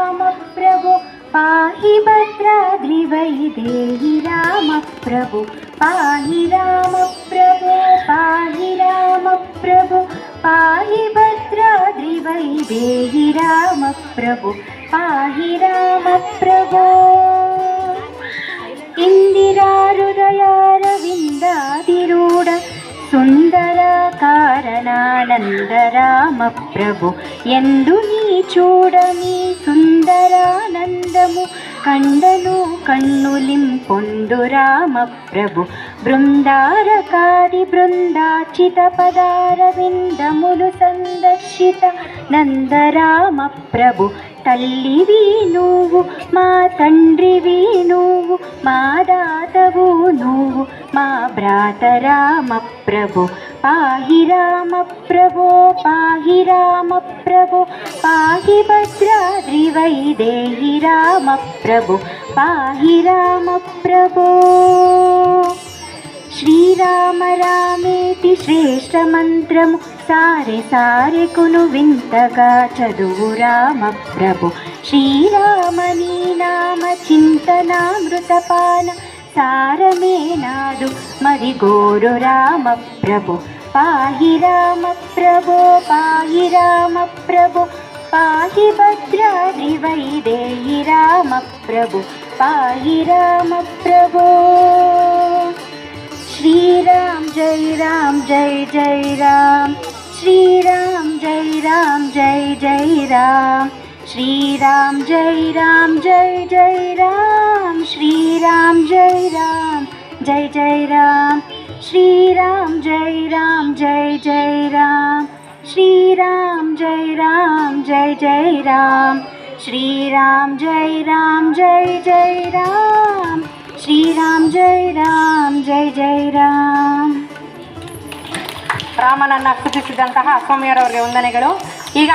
రామ ప్రభు పాహి భద్రాద్రివై దేహి రామ ప్రభు పాహి రామ ప్రభు పాహి రామ ప్రభు పాహి భద్రాద్రివై దేహి రామ ప్రభు పాహి రామ కారణానంద ప్రభు ఎందు నీ చూడని సుందరానందము కండను కన్నులింపొందు రామ ప్రభు బృందారకారి బృందాచిత పదారవిందములు సందర్శిత నందరామ ప్రభు తల్లివి నువ్వు మా తండ్రివి నువ్వు మా దాతవు నువ్వు మా భ్రాత రామ ప్రభు పాహి రామ ప్రభో పాహి రామ ప్రభు పాహి భద్రాద్రి వైదేహి రామ ప్రభు పాహి రామ ప్రభో శ్రీరామ రామేతి శ్రేష్ట మంత్రము సారె కును వింతగా చదువు రామ ప్రభు శ్రీరామ నీ నామ చింతనామృతపాన సారమే నాదు మరి గోరు రామ ప్రభు పాహి రామ ప్రభో పాహి రామ ప్రభు పాహి భద్రాద్రి వైదేహి రామ ప్రభు పాహి రామ ప్రభో. శ్రీరామ్ జై రామ్ జై జై రామ్. శ్రీరామ్ జై రామ్ జై జై రామ్. శ్రీరామ్ జై రామ్ జై జై రామ్. जय जय राम श्रीराम जय राम जय जय राम श्रीराम जय राम जय जय राम श्रीराम जय राम जय जय राम ಶ್ರೀರಾಮ್ ಜೈ ರಾಮ್ ಜೈ ಜೈ ರಾಮ್ ರಾಮನನ್ನ ಸ್ತುತಿಸಿದಂತಹ ಸ್ವಾಮಿಯವರವರಿಗೆ ವಂದನೆಗಳು ಈಗ